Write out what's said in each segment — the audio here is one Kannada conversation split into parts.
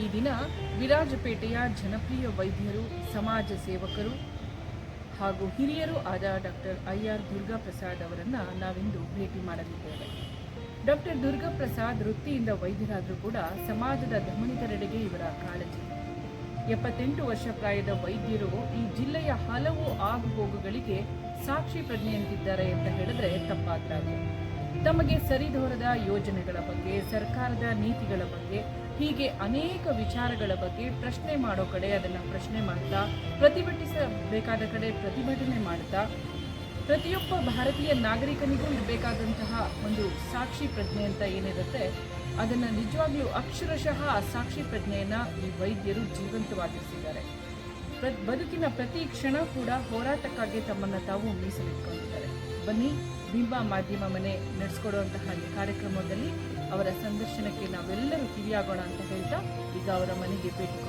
ಈ ದಿನ ವಿರಾಜಪೇಟೆಯ ಜನಪ್ರಿಯ ವೈದ್ಯರು, ಸಮಾಜ ಸೇವಕರು ಹಾಗೂ ಹಿರಿಯರು ಆದ doctor I R Durga Prasad ಅವರನ್ನು ನಾವಿಂದು ಭೇಟಿ ಮಾಡಲಿದ್ದೇವೆ. ಡಾಕ್ಟರ್ ದುರ್ಗಾ ಪ್ರಸಾದ್ ವೃತ್ತಿಯಿಂದ ವೈದ್ಯರಾದರೂ ಕೂಡ ಸಮಾಜದ ಧಮನಿತರೆಡೆಗೆ ಇವರ ಕಾಳಜಿ. ಎಪ್ಪತ್ತೆಂಟು ವರ್ಷ ಪ್ರಾಯದ ವೈದ್ಯರು ಈ ಜಿಲ್ಲೆಯ ಹಲವು ಆಗುಹೋಗುಗಳಿಗೆ ಸಾಕ್ಷಿ ಪ್ರಜ್ಞೆಯಂತಿದ್ದಾರೆ ಅಂತ ಹೇಳಿದ್ರೆ ತಪ್ಪಾದ್ರಾಗ. ತಮಗೆ ಸರಿದೋರದ ಯೋಜನೆಗಳ ಬಗ್ಗೆ, ಸರ್ಕಾರದ ನೀತಿಗಳ ಬಗ್ಗೆ, ಹೀಗೆ ಅನೇಕ ವಿಚಾರಗಳ ಬಗ್ಗೆ ಪ್ರಶ್ನೆ ಮಾಡೋ ಕಡೆ ಅದನ್ನು ಪ್ರಶ್ನೆ ಮಾಡ್ತಾ, ಪ್ರತಿಭಟಿಸಬೇಕಾದ ಕಡೆ ಪ್ರತಿಭಟನೆ ಮಾಡ್ತಾ ಪ್ರತಿಯೊಬ್ಬ ಭಾರತೀಯ ನಾಗರಿಕನಿಗೂ ಇರಬೇಕಾದಂತಹ ಒಂದು ಸಾಕ್ಷಿ ಪ್ರಜ್ಞೆ ಅಂತ ಏನಿರುತ್ತೆ, ಅದನ್ನು ನಿಜವಾಗ್ಲೂ ಅಕ್ಷರಶಃ ಆ ಸಾಕ್ಷಿ ಪ್ರಜ್ಞೆಯನ್ನು ಈ ವೈದ್ಯರು ಜೀವಂತವಾಗಿರಿಸಿದ್ದಾರೆ. ಪ್ರ- ಬದುಕಿನ ಪ್ರತಿ ಕ್ಷಣ ಕೂಡ ಹೋರಾಟಕ್ಕಾಗಿ ತಮ್ಮನ್ನು ತಾವು ಮೀಸಲಿಟ್ಕೊಂಡಿದ್ದಾರೆ. ಬನ್ನಿ, ಬಿಂಬ ಮಾಧ್ಯಮ ಮನೆ ನಡೆಸ್ಕೊಡುವಂತಹ ಕಾರ್ಯಕ್ರಮದಲ್ಲಿ ಅವರ ಸಂದರ್ಶನಕ್ಕೆ ನಾವೆಲ್ಲರೂ ಕಿವಿಯಾಗೋಣ ಅಂತ ಹೇಳ್ತಾ ಈಗ ಅವರ ಮನೆಗೆ ಭೇಟಿ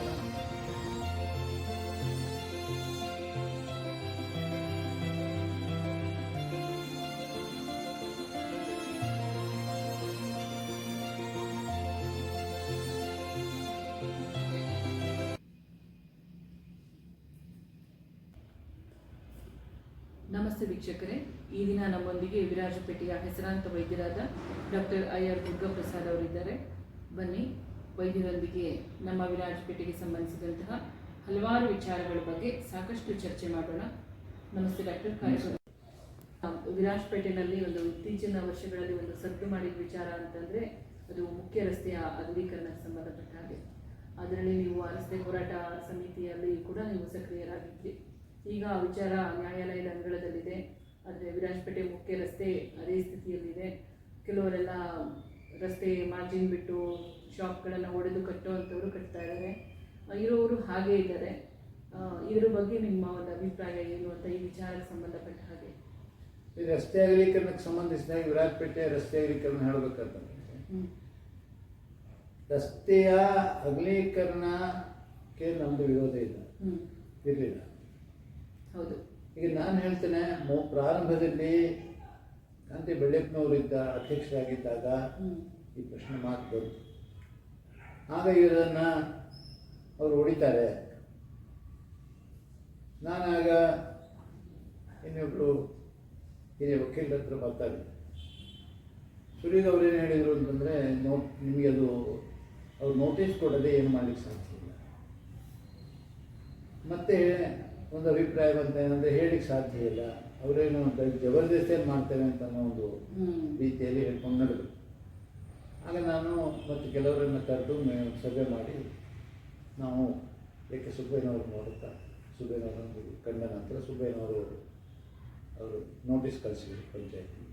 ನಮಸ್ತೆ ವೀಕ್ಷಕರೇ. ಈ ದಿನ ನಮ್ಮೊಂದಿಗೆ ವಿರಾಜಪೇಟೆಯ ಹೆಸರಾಂತ ವೈದ್ಯರಾದ ಡಾಕ್ಟರ್ ಐ ಆರ್ ದುರ್ಗಾಪ್ರಸಾದ್ ಅವರಿದ್ದಾರೆ. ಬನ್ನಿ, ವೈದ್ಯರೊಂದಿಗೆ ನಮ್ಮ ವಿರಾಜಪೇಟೆಗೆ ಸಂಬಂಧಿಸಿದಂತಹ ಹಲವಾರು ವಿಚಾರಗಳ ಬಗ್ಗೆ ಸಾಕಷ್ಟು ಚರ್ಚೆ ಮಾಡೋಣ. ನಮಸ್ತೆ ಡಾಕ್ಟರ್, ಕಾರ್ಯಕ್ರಮ. ವಿರಾಜಪೇಟೆನಲ್ಲಿ ಒಂದು ಇತ್ತೀಚಿನ ವರ್ಷಗಳಲ್ಲಿ ಒಂದು ಸದ್ದು ಮಾಡಿದ ವಿಚಾರ ಅಂತಂದ್ರೆ ಅದು ಮುಖ್ಯ ರಸ್ತೆಯ ಅಗಲೀಕರಣಕ್ಕೆ ಸಂಬಂಧಪಟ್ಟ ಹಾಗೆ. ಅದರಲ್ಲಿ ನೀವು ರಸ್ತೆ ಹೋರಾಟ ಸಮಿತಿಯಲ್ಲಿ ಕೂಡ ನೀವು ಸಕ್ರಿಯರಾಗಿದ್ರಿ. ಈಗ ಆ ವಿಚಾರ ನ್ಯಾಯಾಲಯದ ಅಂಗಳದಲ್ಲಿದೆ. ಆದರೆ ವಿರಾಜಪೇಟೆ ಮುಖ್ಯ ರಸ್ತೆ ಅದೇ ಸ್ಥಿತಿಯಲ್ಲಿದೆ. ಕೆಲವರೆಲ್ಲ ರಸ್ತೆ ಮಾರ್ಜಿನ್ ಬಿಟ್ಟು ಶಾಪ್ಗಳನ್ನು ಒಡೆದು ಕಟ್ಟುವಂಥವ್ರು ಕಟ್ತಾ ಇದ್ದಾರೆ. ಇರೋರು ಹಾಗೇ ಇದ್ದಾರೆ. ಇದರ ಬಗ್ಗೆ ನಿಮ್ಮ ಒಂದು ಅಭಿಪ್ರಾಯ ಏನು ಅಂತ ಈ ವಿಚಾರಕ್ಕೆ ಸಂಬಂಧಪಟ್ಟ ಹಾಗೆ? ಈ ರಸ್ತೆ ಅಗಲೀಕರಣಕ್ಕೆ ಸಂಬಂಧಿಸಿದಾಗ ವಿರಾಜಪೇಟೆ ರಸ್ತೆ ಅಗಲೀಕರಣ ಹೇಳಬೇಕಂತಂದ್ರೆ. ರಸ್ತೆಯ ಅಗಲೀಕರಣಕ್ಕೆ ನಮ್ಮದು ವಿರೋಧ ಇಲ್ಲ. ಇರಲಿಲ್ಲ. ಹೌದು. ಈಗ ನಾನು ಹೇಳ್ತೇನೆ ಮೊ ಪ್ರಾರಂಭದಲ್ಲಿ ಗಾಂಧಿ ಬೆಳ್ಳಪ್ಪನವರಿದ್ದ ಅಧ್ಯಕ್ಷರಾಗಿದ್ದಾಗ. ಈ ಪ್ರಶ್ನೆ ಮಾತು ಬರುತ್ತೆ ಆಗ ಇದನ್ನು ಅವರು ಹೊಡಿತಾರೆ. ನಾನಾಗ ಇನ್ನೊಬ್ಬರು ಹಿರಿಯ ವಕೀಲರ ಹತ್ರ ಬರ್ತಾರೆ ಸುನೀಲ್ ಅವ್ರು ಏನು ಹೇಳಿದರು ಅಂತಂದರೆ ನೋಟ್ ನಿಮಗೆ ಅದು ಅವ್ರು ನೋಟಿಸ್ ಕೊಡದೆ ಏನು ಮಾಡಲಿಕ್ಕೆ ಸಾಧ್ಯ ಇಲ್ಲ. ಮತ್ತೆ ಒಂದು ಅಭಿಪ್ರಾಯ ಬಂತ ಏನಂದ್ರೆ ಹೇಳಲಿಕ್ಕೆ ಸಾಧ್ಯ ಇಲ್ಲ. ಅವರೇನು ಅಂತ ಜಬರ್ದಸ್ತಿಯಲ್ಲಿ ಮಾಡ್ತೇವೆ ಅಂತ ಅನ್ನೋ ಒಂದು. ರೀತಿಯಲ್ಲಿ ಹೇಳ್ಕೊಂಡು ನಡೆದರು ಆಗ ನಾನು ಮತ್ತು ಕೆಲವರನ್ನು ಕರೆದು ಸಭೆ ಮಾಡಿ ನಾವು ಏಕೆ ಸುಬ್ಬಯ್ಯನವ್ರು ನೋಡುತ್ತಾ? ಸುಬ್ಬಯ್ಯನವರನ್ನು ಕಂಡ ನಂತರ ಸುಬ್ಬಯ್ಯನವರು ಅವರು ನೋಟಿಸ್ ಕಳಿಸಿದ್ರು ಪಂಚಾಯತಿ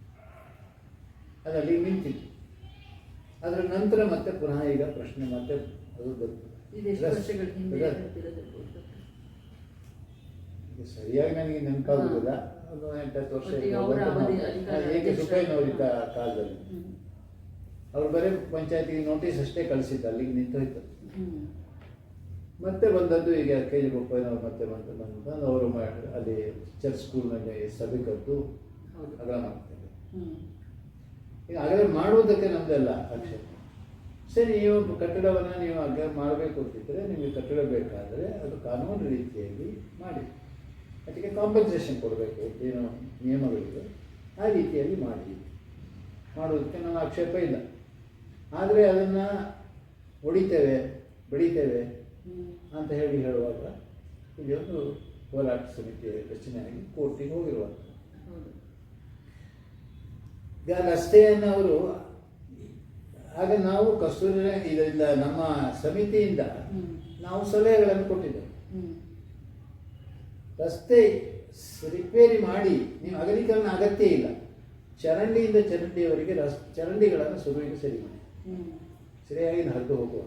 ಅದರಲ್ಲಿ ನಿಂತಿತ್ತು ಅದರ ನಂತರ ಮತ್ತೆ ಪುನಃ ಈಗ ಪ್ರಶ್ನೆ ಮತ್ತೆ ಅದು ಬಂತು ಇದೆಷ್ಟು ರಸ್- ವರ್ಷಗಳ ಹಿಂದೆ ರಸ್- ನಡೆದಿರೋದಿರ್ಬೋದು ಡಾಕ್ಟರ್? ಈಗ ಸರಿಯಾಗಿ ನನಗೆ ನೆನಪಾಗುದಿಲ್ಲ. ಒಂದು ಎಂಟತ್ತು ವರ್ಷ ಮತ್ತೆ ಈಗ ಅವರ ಬಂತು ಅವಧಿ ನಾವು. ಅಧಿಕಾರ ಹೇಗೆ ಕಾಲದಲ್ಲಿ. ಅವ್ರು ಬರೀ ಪಂಚಾಯತಿಗೆ ನೋಟಿಸ್ ಅಷ್ಟೇ ಕಳಿಸಿದ್ದು ಅಲ್ಲಿಗೆ ನಿಂತೋಯ್ತು ಮತ್ತೆ ಬಂದದ್ದು ಈಗ ಕೆ ಜಿ ಬೋಪಯ್ಯನವ್ರು ಮತ್ತೆ ಬಂದು ಬಂದು ಅವರು ಅಲ್ಲಿ ಚರ್ಚ್ ಸ್ಕೂಲ್ನಲ್ಲಿ ಸಭೆ ಕದ್ದು ಅಗಲ ಮಾಡ್ತೇವೆ ಹ್ಮ್. ಈಗ ಅಗಲ ಮಾಡುವುದಕ್ಕೆ ನಮ್ದೆಲ್ಲ ಆಕ್ಷೇಪ. ಸರಿ ನೀವು ಕಟ್ಟಡವನ್ನು ನೀವು ಅಗ್ರ ಮಾಡಬೇಕು ಅಂತಿದ್ರೆ ನಿಮಗೆ ಕಟ್ಟಡ ಬೇಕಾದರೆ ಅದು ಕಾನೂನು ರೀತಿಯಲ್ಲಿ ಮಾಡಿ. ಅದಕ್ಕೆ ಕಾಂಪನ್ಸೇಷನ್ ಕೊಡಬೇಕು, ಏನು ನಿಯಮಗಳಿದೆ. ಆ ರೀತಿಯಲ್ಲಿ ಮಾಡಿ. ಮಾಡೋದಕ್ಕೆ ನಾನು ಆಕ್ಷೇಪ ಇಲ್ಲ. ಆದರೆ ಅದನ್ನು ಹೊಡಿತೇವೆ ಬಡಿತೇವೆ ಅಂತ ಹೇಳಿ ಹೇಳುವಾಗ ಇಲ್ಲಿ ಒಂದು ಹೋರಾಟ ಸಮಿತಿಯ ರಚನೆಯಾಗಿ ಕೋರ್ಟಿಗೆ ಹೋಗಿರುವಂಥ ಈಗ ರಸ್ತೆಯನ್ನು ಅವರು, ಆಗ ನಾವು ಕಸ್ತೂರಿ ಇದರಿಂದ ನಮ್ಮ ಸಮಿತಿಯಿಂದ ನಾವು ಸಲಹೆಗಳನ್ನು ಕೊಟ್ಟಿದ್ದೇವೆ. ರಸ್ತೆ ರಿಪೇರಿ ಮಾಡಿ ನೀವು ಅಗಲೀಕರಣ ಅಗತ್ಯ ಇಲ್ಲ. ಚರಂಡಿಯಿಂದ ಚರಂಡಿಯವರೆಗೆ ರಸ್ ಚರಂಡಿಗಳನ್ನು ಸುರುವಿಗೆ ಸರಿ ಮಾಡಿ. ಸರಿಯಾಗಿ ಹರಿದು ಹೋಗುವ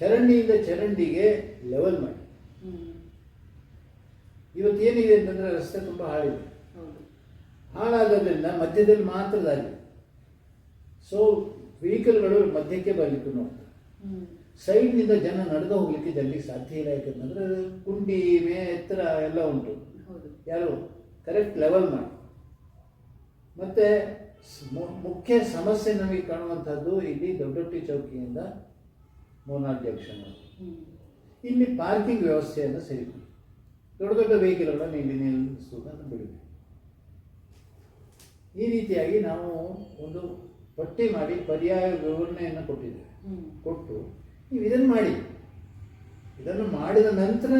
ಚರಂಡಿಯಿಂದ ಚರಂಡಿಗೆ ಲೆವೆಲ್ ಮಾಡಿ. ಇವತ್ತು ಇವತ್ತೇನಿದೆ ಅಂತಂದರೆ ರಸ್ತೆ ತುಂಬ ಹಾಳಿದೆ ಹಾಳಾಗೋದ್ರಿಂದ ಮಧ್ಯದಲ್ಲಿ ಮಾತ್ರ ದಾರಿ. ಸೊ ವೆಹಿಕಲ್ಗಳು ಮಧ್ಯಕ್ಕೆ ಬರಲಿಕ್ಕೆ ನೋಡ್ತಾರೆ. ಸೈಡ್ನಿಂದ ಜನ ನಡೆದು ಹೋಗ್ಲಿಕ್ಕೆ ಜನರಿಗೆ ಸಾಧ್ಯ ಇಲ್ಲ ಯಾಕಂತಂದ್ರೆ ಕುಂಡಿ ಮೇ ಎತ್ತರ ಎಲ್ಲ ಉಂಟು. ಯಾರು? ಕರೆಕ್ಟ್ ಲೆವೆಲ್ ಮಾಡಿ. ಮತ್ತೆ ಮುಖ್ಯ ಸಮಸ್ಯೆ ನಮಗೆ ಕಾಣುವಂಥದ್ದು ಇಲ್ಲಿ ದೊಡ್ಡೊಟ್ಟಿ ಚೌಕಿಯಿಂದ ಮೂರ್ನಾಲ್ಕು ಜಂಕ್ಷನ್ ಇಲ್ಲಿ ಪಾರ್ಕಿಂಗ್ ವ್ಯವಸ್ಥೆಯನ್ನು ಸರಿ ದೊಡ್ಡ ದೊಡ್ಡ ವೆಹಿಕಲ್ಗಳನ್ನು ಇಲ್ಲಿ ನಿಲ್ಲಿಸುವುದನ್ನು ಬಿಡಬೇಕು ಈ ರೀತಿಯಾಗಿ ನಾವು ಒಂದು ಪಟ್ಟಿ ಮಾಡಿ ಪರ್ಯಾಯ ವಿವರಣೆಯನ್ನು ಕೊಟ್ಟಿದ್ದೇವೆ. ಕೊಟ್ಟು ನೀವು ಇದನ್ನು ಮಾಡಿ. ಇದನ್ನು ಮಾಡಿದ ನಂತರ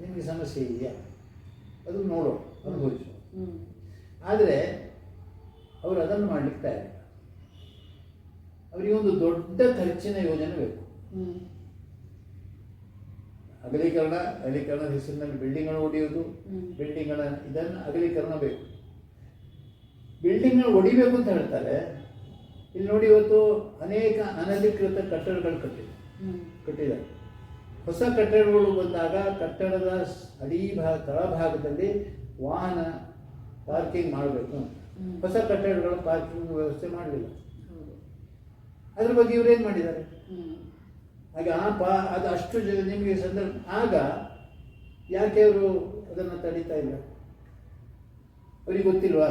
ನಿಮಗೆ ಸಮಸ್ಯೆ ಇದೆಯಾ? ಅದು ನೋಡೋ ಅನುಭವಿಸು. ಆದರೆ ಅವರು ಅದನ್ನು ಮಾಡಲಿಕ್ಕೆ ತಯಾರಿಲ್ಲ. ಅವರಿಗೆ ಒಂದು ದೊಡ್ಡ ಖರ್ಚಿನ ಯೋಜನೆ ಬೇಕು. ಅಗಲೀಕರಣ ಅಗಲೀಕರಣದ ಹೆಸರಿನಲ್ಲಿ ಬಿಲ್ಡಿಂಗ್ಗಳು ಹೊಡೆಯೋದು ಬಿಲ್ಡಿಂಗ್ಗಳ ಇದನ್ನು ಅಗಲೀಕರಣ ಬೇಕು. ಬಿಲ್ಡಿಂಗ್ಗಳು ಹೊಡಿಬೇಕು ಅಂತ ಹೇಳ್ತಾರೆ. ಇಲ್ಲಿ ನೋಡಿ ಇವತ್ತು ಅನೇಕ ಅನಧಿಕೃತ ಕಟ್ಟಡಗಳು ಕಟ್ಟಿದೆ ಕಟ್ಟಿದ್ದಾರೆ ಹೊಸ ಕಟ್ಟಡಗಳು ಬಂದಾಗ ಕಟ್ಟಡದ ಅಡಿ ಭಾಗ ತಳಭಾಗದಲ್ಲಿ ವಾಹನ ಪಾರ್ಕಿಂಗ್ ಮಾಡಬೇಕು ಅಂತ. ಹೊಸ ಕಟ್ಟಡಗಳು ಪಾರ್ಕಿಂಗ್ ವ್ಯವಸ್ಥೆ ಮಾಡಲಿಲ್ಲ. ಅದ್ರ ಬಗ್ಗೆ ಇವ್ರೇನು ಮಾಡಿದ್ದಾರೆ? ಹಾಗೆ ಆ ಪಾ ಅದು ಅಷ್ಟು ಜನ ನಿಮಗೆ ಸಂದರ್ಭ ಆಗ ಯಾಕೆ ಅವರು ಅದನ್ನು ತಡೀತಾ ಇಲ್ಲ? ಅವರಿಗೆ ಗೊತ್ತಿಲ್ವಾ?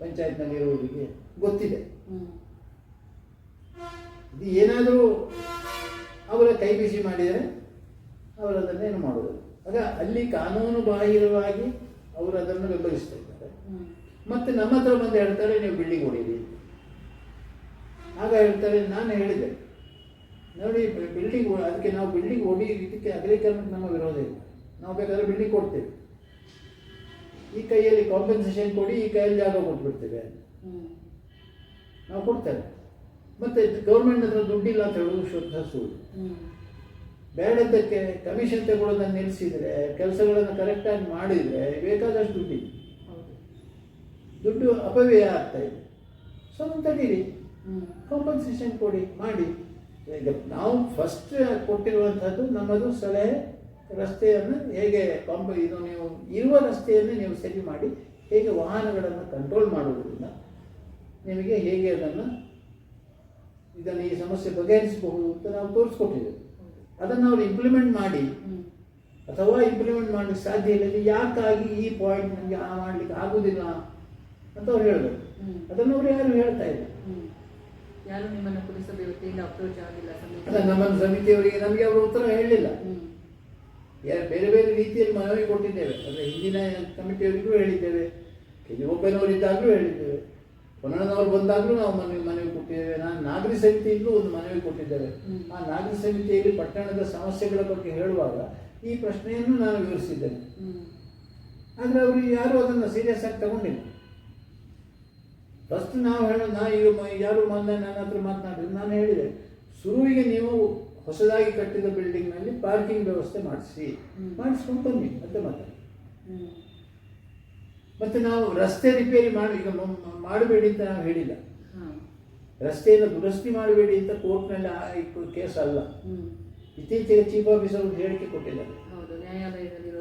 ಪಂಚಾಯತ್ನಲ್ಲಿ ಇರುವವರಿಗೆ ಗೊತ್ತಿದೆ. ಇದು ಏನಾದರೂ ಅವರ ಕೈ ಬಿಸಿ ಮಾಡಿದರೆ ಅವರು ಅದನ್ನೇನು ಮಾಡೋದು ಆಗ ಅಲ್ಲಿ ಕಾನೂನು ಬಾಹಿರವಾಗಿ ಅವರು ಅದನ್ನು ಬೆಂಬಲಿಸ್ತಾ ಇದ್ದಾರೆ. ಮತ್ತೆ ನಮ್ಮ ಹತ್ರ ಬಂದು ಹೇಳ್ತಾರೆ ನೀವು ಬಿಲ್ಡಿಂಗ್ ಹೊಡೀರಿ. ಆಗ ಹೇಳ್ತಾರೆ ನಾನು ಹೇಳಿದೆ. ನೋಡಿ ಬಿಲ್ಡಿಂಗ್ ಅದಕ್ಕೆ ನಾವು ಬಿಲ್ಡಿಂಗ್ ಹೊಡಿ ಇದಕ್ಕೆ ಅಗಲೀಕರಣಕ್ಕೆ ನಮ್ಮ ವಿರೋಧ ಇಲ್ಲ. ನಾವು ಬೇಕಾದ್ರೆ ಬಿಲ್ಡಿಂಗ್ ಕೊಡ್ತೇವೆ. ಈ ಕೈಯಲ್ಲಿ ಕಾಂಪೆನ್ಸೇಷನ್ ಕೊಡಿ ಈ ಕೈಯಲ್ಲಿ ಜಾಗ ಕೊಟ್ಬಿಡ್ತೇವೆ ನಾವು ಕೊಡ್ತೇವೆ. ಮತ್ತೆ ಗೌರ್ಮೆಂಟ್ ಹತ್ರ ದುಡ್ಡಿಲ್ಲ ಅಂತ ಹೇಳೋದು ಶುದ್ಧ ಸುಳ್ಳು ಬೇಡದ್ದಕ್ಕೆ ಕಮಿಷನ್ ತಗೊಳ್ಳೋದನ್ನು ನಿಲ್ಲಿಸಿದರೆ ಕೆಲಸಗಳನ್ನು ಕರೆಕ್ಟಾಗಿ ಮಾಡಿದರೆ ಬೇಕಾದಷ್ಟು ದುಡ್ಡಿದೆ. ದುಡ್ಡು ಅಪವ್ಯಯ ಆಗ್ತಾ ಇದೆ. ಸೊ ಅದನ್ನು ತಡೀರಿ ಕಾಂಪನ್ಸೇಷನ್ ಕೊಡಿ ಮಾಡಿ. ಈಗ ನಾವು ಫಸ್ಟ್ ಕೊಟ್ಟಿರುವಂಥದ್ದು ನಮ್ಮದು ಸಲಹೆ ರಸ್ತೆಯನ್ನು ಹೇಗೆ ಕಾಂಪ ಇದು ನೀವು ಇರುವ ರಸ್ತೆಯನ್ನು ನೀವು ಸರಿ ಮಾಡಿ ಹೇಗೆ ವಾಹನಗಳನ್ನು ಕಂಟ್ರೋಲ್ ಮಾಡುವುದರಿಂದ ನಿಮಗೆ ಹೇಗೆ ಅದನ್ನು ಇದನ್ನು ಈ ಸಮಸ್ಯೆ ಬಗೆಹರಿಸಬಹುದು ಅಂತ ನಾವು ತೋರಿಸ್ಕೊಟ್ಟಿದ್ದೇವೆ. ಅದನ್ನು ಅವರು ಇಂಪ್ಲಿಮೆಂಟ್ ಮಾಡಿ ಅಥವಾ ಇಂಪ್ಲಿಮೆಂಟ್ ಮಾಡಲಿಕ್ಕೆ ಸಾಧ್ಯ ಇಲ್ಲ ಇದು ಯಾಕಾಗಿ ಈ ಪಾಯಿಂಟ್ ನನಗೆ ಆ ಮಾಡಲಿಕ್ಕೆ ಆಗುವುದಿಲ್ಲ ಅಂತ ಅವ್ರು ಹೇಳಬೇಕು. ಅದನ್ನು ಅವರು ಯಾರು ಹೇಳ್ತಾ ಇಲ್ಲ. ಯಾರು ನಿಮ್ಮನ್ನು ಪುರಸಭೆ ವತಿಯಿಂದ ಅಪ್ರೋಚ್ ಆಗಿಲ್ಲ ಅಲ್ಲ ನಮ್ಮ ಸಮಿತಿಯವರಿಗೆ ನಮಗೆ ಅವರು ಉತ್ತರ ಹೇಳಲಿಲ್ಲ ಬೇರೆ ಬೇರೆ ರೀತಿಯಲ್ಲಿ ಮನವಿ ಕೊಟ್ಟಿದ್ದೇವೆ. ಅಂದರೆ ಹಿಂದಿನ ಕಮಿಟಿಯವರಿಗೂ ಹೇಳಿದ್ದೇವೆ ಕೆಜಿ ಹೇಳಿದ್ದೇವೆ. ಪುನರ್ನವರು ಬಂದಾಗಲೂ ನಾವು ಮನವಿ ಮನವಿ ಕೊಟ್ಟಿದ್ದೇವೆ. ನಾನು ನಾಗರಿಕ ಸಮಿತಿಯಿಂದಲೂ ಒಂದು ಮನವಿ ಕೊಟ್ಟಿದ್ದೇವೆ. ಆ ನಾಗರಿ ಸಮಿತಿಯಲ್ಲಿ ಪಟ್ಟಣದ ಸಮಸ್ಯೆಗಳ ಬಗ್ಗೆ ಹೇಳುವಾಗ ಈ ಪ್ರಶ್ನೆಯನ್ನು ನಾನು ವಿವರಿಸಿದ್ದೇನೆ. ಆದರೆ ಅವರು ಯಾರೂ ಅದನ್ನು ಸೀರಿಯಸ್ ಆಗಿ ತಗೊಂಡಿಲ್ಲ. ಫಸ್ಟ್ ನಾವು ಹೇಳೋ ನಾ ಈಗ ಯಾರು ಮೊನ್ನೆ ನನ್ನ ಹತ್ರ ಮಾತನಾಡಿದ್ರು. ನಾನು ಹೇಳಿದೆ ಶುರುವಿಗೆ ನೀವು ಹೊಸದಾಗಿ ಕಟ್ಟಿದ ಬಿಲ್ಡಿಂಗ್ನಲ್ಲಿ ಪಾರ್ಕಿಂಗ್ ವ್ಯವಸ್ಥೆ ಮಾಡಿಸಿ. ಮಾಡಿಸ್ಕೊಂಡು ಬನ್ನಿ ಅಂತ ಮಾತಾಡಿ ಮತ್ತು ನಾವು ರಸ್ತೆ ರಿಪೇರಿ ಮಾಡಿ ಈಗ ಮಾಡಬೇಡಿ ಅಂತ ನಾವು ಹೇಳಿಲ್ಲ. ರಸ್ತೆಯನ್ನು ದುರಸ್ತಿ ಮಾಡಬೇಡಿ ಅಂತ ಕೋರ್ಟ್ನಲ್ಲಿ ಕೇಸ್ ಅಲ್ಲ. ಇತ್ತೀಚೆಗೆ ಚೀಫ್ ಆಫೀಸರ್ ಒಂದು ಹೇಳಿಕೆ ಕೊಟ್ಟಿಲ್ಲ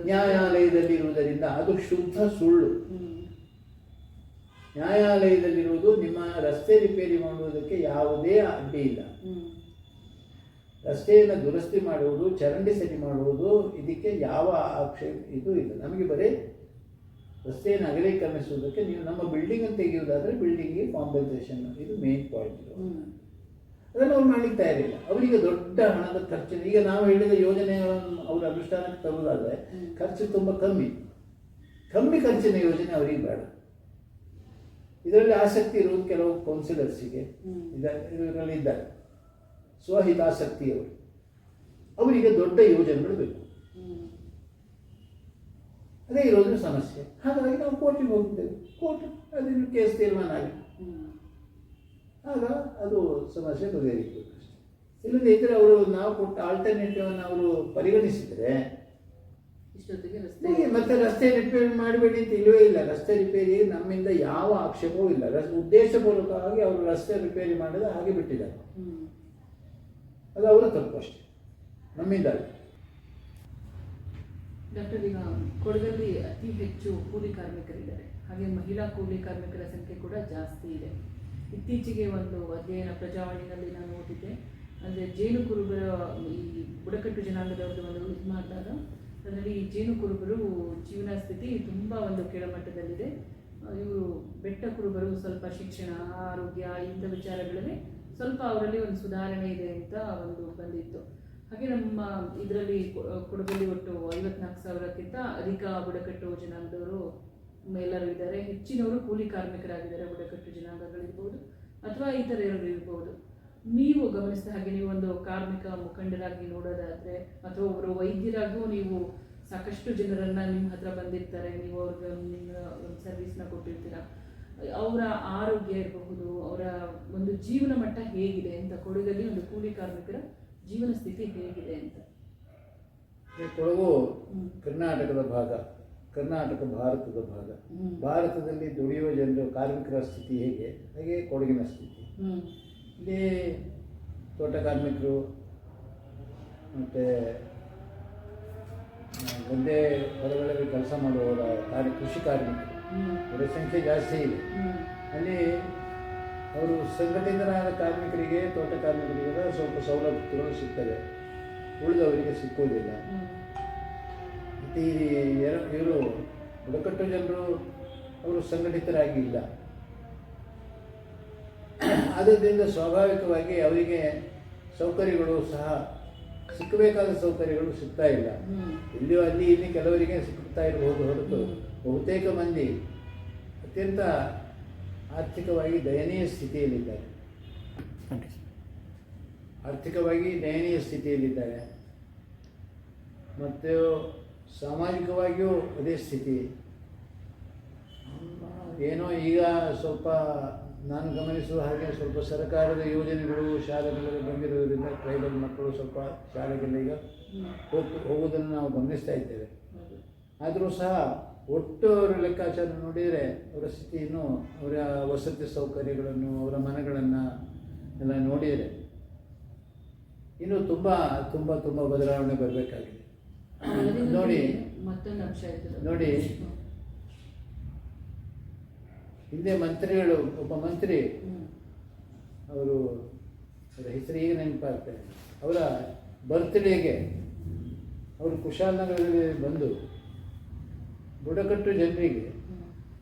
ನ್ಯಾಯಾಲಯದಲ್ಲಿ ಇರುವುದರಿಂದ ಅದು ಶುದ್ಧ ಸುಳ್ಳು. ನ್ಯಾಯಾಲಯದಲ್ಲಿರುವುದು ನಿಮ್ಮ ರಸ್ತೆ ರಿಪೇರಿ ಮಾಡುವುದಕ್ಕೆ ಯಾವುದೇ ಅಡ್ಡಿ ಇಲ್ಲ. ರಸ್ತೆಯನ್ನು ದುರಸ್ತಿ ಮಾಡುವುದು ಚರಂಡಿ ಸರಿ ಮಾಡುವುದು ಇದಕ್ಕೆ ಯಾವ ಆಕ್ಷೇಪ ಇದು ಇಲ್ಲ. ನಮಗೆ ಬರೀ ರಸ್ತೆಯನ್ನು ಅಗಲೀಕರಣಿಸುವುದಕ್ಕೆ ನೀವು ನಮ್ಮ ಬಿಲ್ಡಿಂಗ್ ಅನ್ನು ತೆಗೆಯುವುದಾದರೆ ಬಿಲ್ಡಿಂಗ್ಗೆ ಕಾಂಪನ್ಸೇಷನ್ ಇದು ಮೇನ್ ಪಾಯಿಂಟ್ ಅದನ್ನು ಅವ್ರು ಮಾಡ್ಲಿಕ್ಕೆ ತಯಾರಿಲ್ಲ ಅವರಿಗೆ ದೊಡ್ಡ ಹಣದ ಖರ್ಚು ಈಗ ನಾವು ಹೇಳಿದ ಯೋಜನೆಗಳನ್ನು ಅವರ ಅನುಷ್ಠಾನಕ್ಕೆ ತರುವುದಾದರೆ. ಖರ್ಚು ತುಂಬ ಕಮ್ಮಿ. ಕಮ್ಮಿ ಖರ್ಚಿನ ಯೋಜನೆ ಅವರಿಗೆ ಬೇಡ. ಇದರಲ್ಲಿ ಆಸಕ್ತಿ ಇರುವುದು ಕೆಲವು ಕೌನ್ಸಿಲರ್ಸಿಗೆ. ಇದರಲ್ಲಿ ಇದ್ದಾರೆ. ಸ್ವಹಿತಾಸಕ್ತಿಯವರು. ಅವರಿಗೆ ದೊಡ್ಡ ಯೋಜನೆಗಳು ಬೇಕು. ಅದೇ ಇರೋದ್ರ ಸಮಸ್ಯೆ. ಹಾಗಾಗಿ ನಾವು ಕೋರ್ಟಿಗೆ ಹೋಗಿದ್ದೇವೆ. ಕೋರ್ಟ್ ಅದನ್ನು ಕೇಸ್ ತೀರ್ಮಾನ ಆಗಿದೆ. ಆಗ ಅದು ಸಮಸ್ಯೆ ಬಗೆಹರಿತು. ಇಲ್ಲದೇ ಇದ್ದರೆ ಅವರು ನಾವು ಕೊಟ್ಟ ಆಲ್ಟರ್ನೇಟಿವ್ ಅನ್ನು ಅವರು ಪರಿಗಣಿಸಿದರೆ ಇಷ್ಟೊತ್ತಿಗೆ ರಸ್ತೆ ಹೀಗೆ ಮತ್ತೆ ರಸ್ತೆ ರಿಪೇರಿ ಮಾಡಬೇಡಿ ಅಂತ ಇಲ್ಲವೇ ಇಲ್ಲ. ರಸ್ತೆ ರಿಪೇರಿ ನಮ್ಮಿಂದ ಯಾವ ಆಕ್ಷೇಪವೂ ಇಲ್ಲ. ರಸ್ ಉದ್ದೇಶಪೂರ್ವಕವಾಗಿ ಅವರು ರಸ್ತೆ ರಿಪೇರಿ ಮಾಡೋದು ಹಾಗೆ ಬಿಟ್ಟಿದ್ದಾರೆ. ಅದು ಅವರ ತಪ್ಪು ಅಷ್ಟೇ. ನಮ್ಮಿಂದ. ಡಾಕ್ಟರ್, ಈಗ ಕೊಡಗಲ್ಲಿ ಅತಿ ಹೆಚ್ಚು ಕೂಲಿ ಕಾರ್ಮಿಕರಿದ್ದಾರೆ. ಹಾಗೆ ಮಹಿಳಾ ಕೂಲಿ ಕಾರ್ಮಿಕರ ಸಂಖ್ಯೆ ಕೂಡ ಜಾಸ್ತಿ ಇದೆ. ಇತ್ತೀಚೆಗೆ ಒಂದು ಅಧ್ಯಯನ ಪ್ರಜಾವಾಣಿನಲ್ಲಿ ನಾನು ಓದಿದ್ದೆ. ಅಂದರೆ ಜೇನು ಕುರುಬರ ಈ ಬುಡಕಟ್ಟು ಜನಾಂಗದವ್ರದ್ದು ಒಂದು ಇದು ಮಾಡಿದಾಗ ಅದರಲ್ಲಿ ಈ ಜೇನು ಕುರುಬರು ಜೀವನ ಸ್ಥಿತಿ ತುಂಬ ಒಂದು ಕೆಳಮಟ್ಟದಲ್ಲಿದೆ. ಇವರು ಬೆಟ್ಟ ಕುರುಬರು, ಸ್ವಲ್ಪ ಶಿಕ್ಷಣ, ಆರೋಗ್ಯ ಇಂಥ ವಿಚಾರಗಳಲ್ಲಿ ಸ್ವಲ್ಪ ಅವರಲ್ಲಿ ಒಂದು ಸುಧಾರಣೆ ಇದೆ ಅಂತ ಒಂದು ಬಂದಿತ್ತು. ಹಾಗೆ ನಮ್ಮ ಇದರಲ್ಲಿ ಕೊಡಗಲ್ಲಿ ಒಟ್ಟು ಐವತ್ನಾಲ್ಕು ಸಾವಿರಕ್ಕಿಂತ ಅಧಿಕ ಬುಡಕಟ್ಟು ಜನಾಂಗದವರು ಎಲ್ಲರೂ ಇದ್ದಾರೆ. ಹೆಚ್ಚಿನವರು ಕೂಲಿ ಕಾರ್ಮಿಕರಾಗಿದ್ದಾರೆ ಬುಡಕಟ್ಟು ಜನಾಂಗಗಳಿರ್ಬೋದು ಅಥವಾ ಇತರರು ಇರ್ಬೋದು ನೀವು ಗಮನಿಸಿದ ಹಾಗೆ ನೀವು ಒಂದು ಕಾರ್ಮಿಕ ಮುಖಂಡರಾಗಿ ನೋಡೋದಾದರೆ ಅಥವಾ ಒಬ್ಬರು ವೈದ್ಯರಾಗೂ ನೀವು ಸಾಕಷ್ಟು ಜನರನ್ನು ನಿಮ್ಮ ಹತ್ರ ಬಂದಿರ್ತಾರೆ. ನೀವು ಅವ್ರಿಗೆ ನಿಮ್ಮ ಒಂದು ಸರ್ವಿಸ್ನ ಕೊಟ್ಟಿರ್ತೀರ. ಅವರ ಆರೋಗ್ಯ ಇರಬಹುದು, ಅವರ ಒಂದು ಜೀವನ ಮಟ್ಟ ಹೇಗಿದೆ ಅಂತ ಕೊಡಗಲ್ಲಿ ಒಂದು ಕೂಲಿ ಕಾರ್ಮಿಕರ ಜೀವನ ಸ್ಥಿತಿ ಹೇಗಿದೆ ಅಂತ. ಈ ಕೊಡಗು ಕರ್ನಾಟಕದ ಭಾಗ ಕರ್ನಾಟಕ ಭಾರತದ ಭಾಗ. ಭಾರತದಲ್ಲಿ ದುಡಿಯುವ ಜನರು ಕಾರ್ಮಿಕರ ಸ್ಥಿತಿ ಹೇಗೆ? ಹಾಗೆ ಕೊಡಗಿನ ಸ್ಥಿತಿ. ಇಲ್ಲಿ ತೋಟ ಕಾರ್ಮಿಕರು ಮತ್ತು ಒಂದೇ ಹೊಲಗಳಲ್ಲಿ ಕೆಲಸ ಮಾಡುವವರ ಕಾರ್ಯ ಕೃಷಿ ಕಾರ್ಮಿಕರು. ಅವರ ಸಂಖ್ಯೆ ಜಾಸ್ತಿ ಇದೆ. ಅಲ್ಲಿ ಅವರು ಸಂಘಟಿತರಾದ ಕಾರ್ಮಿಕರಿಗೆ, ತೋಟ ಕಾರ್ಮಿಕರಿಗೆ ಸ್ವಲ್ಪ ಸೌಲಭ್ಯಗಳು ಸಿಗ್ತವೆ ಉಳಿದವರಿಗೆ ಸಿಕ್ಕೋದಿಲ್ಲ. ಮತ್ತು ಈ ಇವರು ಬುಡಕಟ್ಟು ಜನರು ಅವರು ಸಂಘಟಿತರಾಗಿಲ್ಲ ಆದ್ದರಿಂದ ಸ್ವಾಭಾವಿಕವಾಗಿ ಅವರಿಗೆ ಸೌಕರ್ಯಗಳು ಸಹ ಸಿಕ್ಕಬೇಕಾದ ಸೌಕರ್ಯಗಳು ಸಿಗ್ತಾ ಇಲ್ಲ. ಇಲ್ಲಿ ಅಲ್ಲಿ ಇಲ್ಲಿ ಕೆಲವರಿಗೆ ಸಿಗ್ತಾ ಇರಬಹುದು ಹೊರತು ಬಹುತೇಕ ಮಂದಿ ಅತ್ಯಂತ ಆರ್ಥಿಕವಾಗಿ ದಯನೀಯ ಸ್ಥಿತಿಯಲ್ಲಿದ್ದಾರೆ. ಆರ್ಥಿಕವಾಗಿ ದಯನೀಯ ಸ್ಥಿತಿಯಲ್ಲಿದ್ದಾರೆ. ಮತ್ತು ಸಾಮಾಜಿಕವಾಗಿಯೂ ಅದೇ ಸ್ಥಿತಿ. ಏನೋ ಈಗ ಸ್ವಲ್ಪ ನಾನು ಗಮನಿಸುವ ಹಾಗೆ ಸ್ವಲ್ಪ ಸರ್ಕಾರದ ಯೋಜನೆಗಳು ಶಾಲೆಗಳಲ್ಲಿ ಬಂದಿರುವುದರಿಂದ ಟ್ರೈಬಲ್ ಮಕ್ಕಳು ಸ್ವಲ್ಪ ಹ್ಮ್ ಹೋಗ್ ಹೋಗುವುದನ್ನು ನಾವು ಗಮನಿಸ್ತಾ ಇದ್ದೇವೆ. ಆದರೂ ಸಹ ಒಟ್ಟು ಅವರ ಲೆಕ್ಕಾಚಾರ ನೋಡಿದರೆ ಅವರ ಸ್ಥಿತಿಯನ್ನು ಅವರ ವಸತಿ ಸೌಕರ್ಯಗಳನ್ನು ಅವರ ಮನೆಗಳನ್ನು ಎಲ್ಲ ನೋಡಿದರೆ ಇನ್ನೂ ತುಂಬ ತುಂಬ ತುಂಬ ಬದಲಾವಣೆ ಬರಬೇಕಾಗಿದೆ. ನೋಡಿ ನೋಡಿ. ಹಿಂದೆ ಮಂತ್ರಿಗಳು ಒಬ್ಬ ಮಂತ್ರಿ ಅವರು ಅವರ ಹೆಸರು ಈಗ ನೆನಪಾಗ್ತಾರೆ ಅವರ ಬರ್ತ್ಡೇಗೆ ಅವರು ಕುಶಾಲನಗರದಲ್ಲಿ ಬಂದು ಬುಡಕಟ್ಟು ಜನರಿಗೆ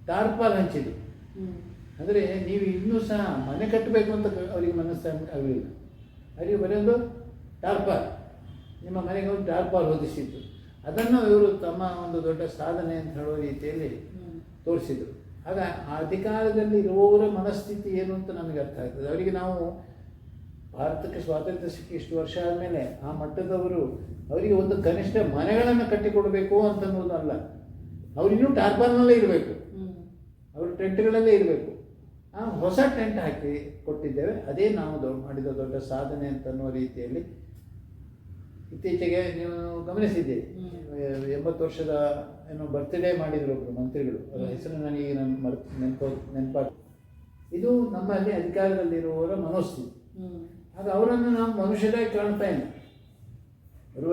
ಟಾರ್ಪಾಲ್ ಹಂಚಿದ್ರು. ಹ್ಮ್ ಅಂದರೆ ನೀವು ಇನ್ನೂ ಸಹ ಮನೆ ಕಟ್ಟಬೇಕು ಅಂತ ಅವರಿಗೆ ಮನಸ್ಸು ಆಗಲಿಲ್ಲ. ಅವರಿಗೆ ಬರೆಯೋದು ಟಾರ್ಪಾಲ್ ನಿಮ್ಮ ಮನೆಗೆ ಒಂದು ಟಾರ್ಪಾಲ್ ಹೊದಿಸಿದ್ದು ಅದನ್ನು ಇವರು ತಮ್ಮ ಒಂದು ದೊಡ್ಡ ಸಾಧನೆ ಅಂತ ಹೇಳುವ ರೀತಿಯಲ್ಲಿ ತೋರಿಸಿದರು. ಆಗ ಅಧಿಕಾರದಲ್ಲಿ ಇರುವವರ ಮನಸ್ಥಿತಿ ಏನು ಅಂತ ನಮಗೆ ಅರ್ಥ ಆಗ್ತದೆ. ಅವರಿಗೆ ನಾವು ಭಾರತಕ್ಕೆ ಸ್ವಾತಂತ್ರ್ಯ ಸಿಕ್ಕಿ ಇಷ್ಟು ವರ್ಷ ಆದಮೇಲೆ ಆ ಮಟ್ಟದವರು ಅವರಿಗೆ ಒಂದು ಕನಿಷ್ಠ ಮನೆಗಳನ್ನು ಕಟ್ಟಿಕೊಡಬೇಕು ಅಂತನ್ನುವುದು ಅಲ್ಲ. ಅವರಿನ್ನೂ ಟಾರ್ಪಾಲ್ನಲ್ಲೇ ಇರಬೇಕು. ಹ್ಮ್. ಅವರು ಟೆಂಟ್ಗಳಲ್ಲೇ ಇರಬೇಕು. ಆ ಹೊಸ ಟೆಂಟ್ ಹಾಕಿ ಕೊಟ್ಟಿದ್ದೇವೆ. ಅದೇ ನಾವು ದೊಡ್ಡ ಮಾಡಿದ ದೊಡ್ಡ ಸಾಧನೆ ಅಂತನ್ನುವ ರೀತಿಯಲ್ಲಿ ಇತ್ತೀಚೆಗೆ ನೀವು ಗಮನಿಸಿದ್ದೀರಿ. ಎಂಬತ್ತು ವರ್ಷದ ಏನೋ ಬರ್ತ್ಡೇ ಮಾಡಿದ್ರು ಒಬ್ಬರು ಮಂತ್ರಿಗಳು. ಅದರ ಹೆಸರು ನನಗೆ ನನ್ನ ಮರ್ ನೆನಪು ನೆನಪಾಗ ಇದು ನಮ್ಮಲ್ಲಿ ಅಧಿಕಾರದಲ್ಲಿರುವವರ ಮನೋಸ್ಥಿತಿ. ಹ್ಮ್. ಆಗ ಅವರನ್ನು ನಾವು ಮನುಷ್ಯರಾಗಿ ಕಾಣ್ತಾ ಇಲ್ಲ. ಅವರು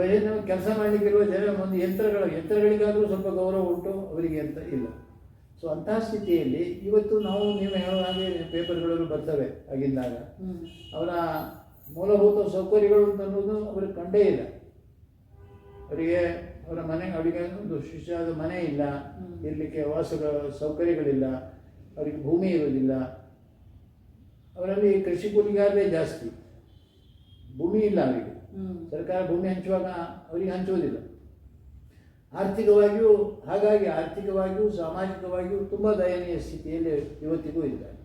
ಏನು ಕೆಲಸ ಮಾಡಲಿಕ್ಕಿರುವ ಜನ ಒಂದು ಯಂತ್ರಗಳ ಯಂತ್ರಗಳಿಗಾದರೂ ಸ್ವಲ್ಪ ಗೌರವ ಉಂಟು ಅವರಿಗೆ ಅಂತ ಇಲ್ಲ. ಸೊ ಅಂತಹ ಸ್ಥಿತಿಯಲ್ಲಿ ಇವತ್ತು ನಾವು ನೀವು ಹೇಳೋ ಹಾಗೆ ಪೇಪರ್ಗಳಲ್ಲೂ ಬರ್ತವೆ ಆಗಿದ್ದಾಗ ಅವರ ಮೂಲಭೂತ ಸೌಕರ್ಯಗಳು ಅಂತ ಅನ್ನೋದು ಅವರಿಗೆ ಕಂಡೇ ಇಲ್ಲ. ಅವರಿಗೆ ಅವರ ಮನೆ ಅವರಿಗೆ ಒಂದು ಶಿಷ್ಯಾದ ಮನೆ ಇಲ್ಲ ಇರಲಿಕ್ಕೆ ವಾಸಗಳ ಸೌಕರ್ಯಗಳಿಲ್ಲ ಅವರಿಗೆ ಭೂಮಿ ಇರೋದಿಲ್ಲ ಅವರಲ್ಲಿ ಕೃಷಿ ಕೂಲಿಗಾರರೇ ಜಾಸ್ತಿ. ಭೂಮಿ ಇಲ್ಲ ಅವರಿಗೆ. ಸರ್ಕಾರ ಭೂಮಿ ಹಂಚುವಾಗ ಅವರಿಗೆ ಹಂಚುವುದಿಲ್ಲ. ಆರ್ಥಿಕವಾಗಿಯೂ ಹಾಗಾಗಿ ಆರ್ಥಿಕವಾಗಿಯೂ ಸಾಮಾಜಿಕವಾಗಿಯೂ ತುಂಬ ದಯನೀಯ ಸ್ಥಿತಿಯಲ್ಲಿ ಇವತ್ತಿಗೂ ಇದ್ದಾರೆ.